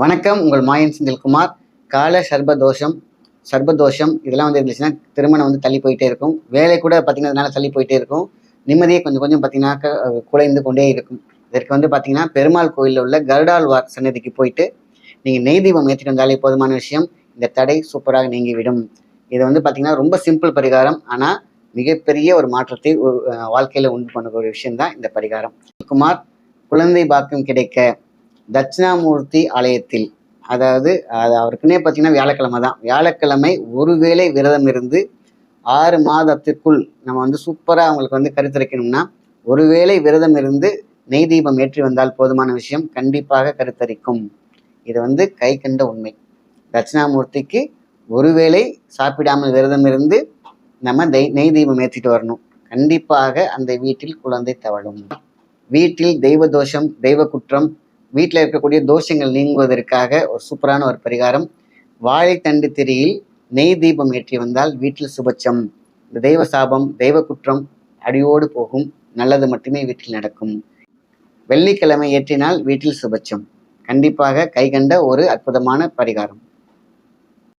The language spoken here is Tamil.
வணக்கம் உங்கள் மாயன் செந்தில்குமார். கால சர்பதோஷம் சர்பதோஷம் இதெல்லாம் வந்து இருந்துச்சுன்னா திருமணம் வந்து தள்ளி போயிட்டே இருக்கும். வேலை கூட பார்த்தீங்கன்னா அதனால தள்ளி போயிட்டே இருக்கும். நிம்மதியை கொஞ்சம் கொஞ்சம் பார்த்தீங்கன்னாக்கா குலைந்து கொண்டே இருக்கும். இதற்கு வந்து பார்த்தீங்கன்னா பெருமாள் கோயிலில் உள்ள கருடாழ்வார் சன்னதிக்கு போயிட்டு நீங்கள் நெய் தீபம் ஏற்றிட்டு வந்தாலே போதுமான விஷயம். இந்த தடை சூப்பராக நீங்கிவிடும். இது வந்து பார்த்தீங்கன்னா ரொம்ப சிம்பிள் பரிகாரம். ஆனால் மிகப்பெரிய ஒரு மாற்றத்தை வாழ்க்கையில் உண்டு பண்ணக்கூடிய விஷயம்தான் இந்த பரிகாரம். குமார் குழந்தை பாக்கியம் கிடைக்க. தட்சிணாமூர்த்தி ஆலயத்தில். அதாவது அது அவருக்குன்னே பார்த்தீங்கன்னா வியாழக்கிழமை தான். வியாழக்கிழமை ஒருவேளை விரதம் இருந்து ஆறு மாதத்திற்குள் நம்ம வந்து சூப்பராக அவங்களுக்கு வந்து கருத்தரிக்கணும்னா ஒருவேளை விரதம் இருந்து நெய் தீபம் ஏற்றி வந்தால் போதுமான விஷயம் கண்டிப்பாக கருத்தரிக்கும். இது வந்து கை கண்ட உண்மை. தட்சிணாமூர்த்திக்கு ஒருவேளை சாப்பிடாமல் விரதம் இருந்து நம்ம தெய் நெய் தீபம் ஏற்றிட்டு வரணும். கண்டிப்பாக அந்த வீட்டில் குழந்தை தவழும். வீட்டில் தெய்வ தோஷம் தெய்வ குற்றம் வீட்டில் இருக்கக்கூடிய தோஷங்கள் நீங்குவதற்காக ஒரு சூப்பரான ஒரு பரிகாரம். வாழைத்தண்டு திரியில் நெய் தீபம் ஏற்றி வந்தால் வீட்டில் சுபச்சம். இந்த தெய்வ சாபம் தெய்வ குற்றம் அடியோடு போகும். நல்லது மட்டுமே வீட்டில் நடக்கும். வெள்ளிக்கிழமை ஏற்றினால் வீட்டில் சுபச்சம். கண்டிப்பாக கைகண்ட ஒரு அற்புதமான பரிகாரம்.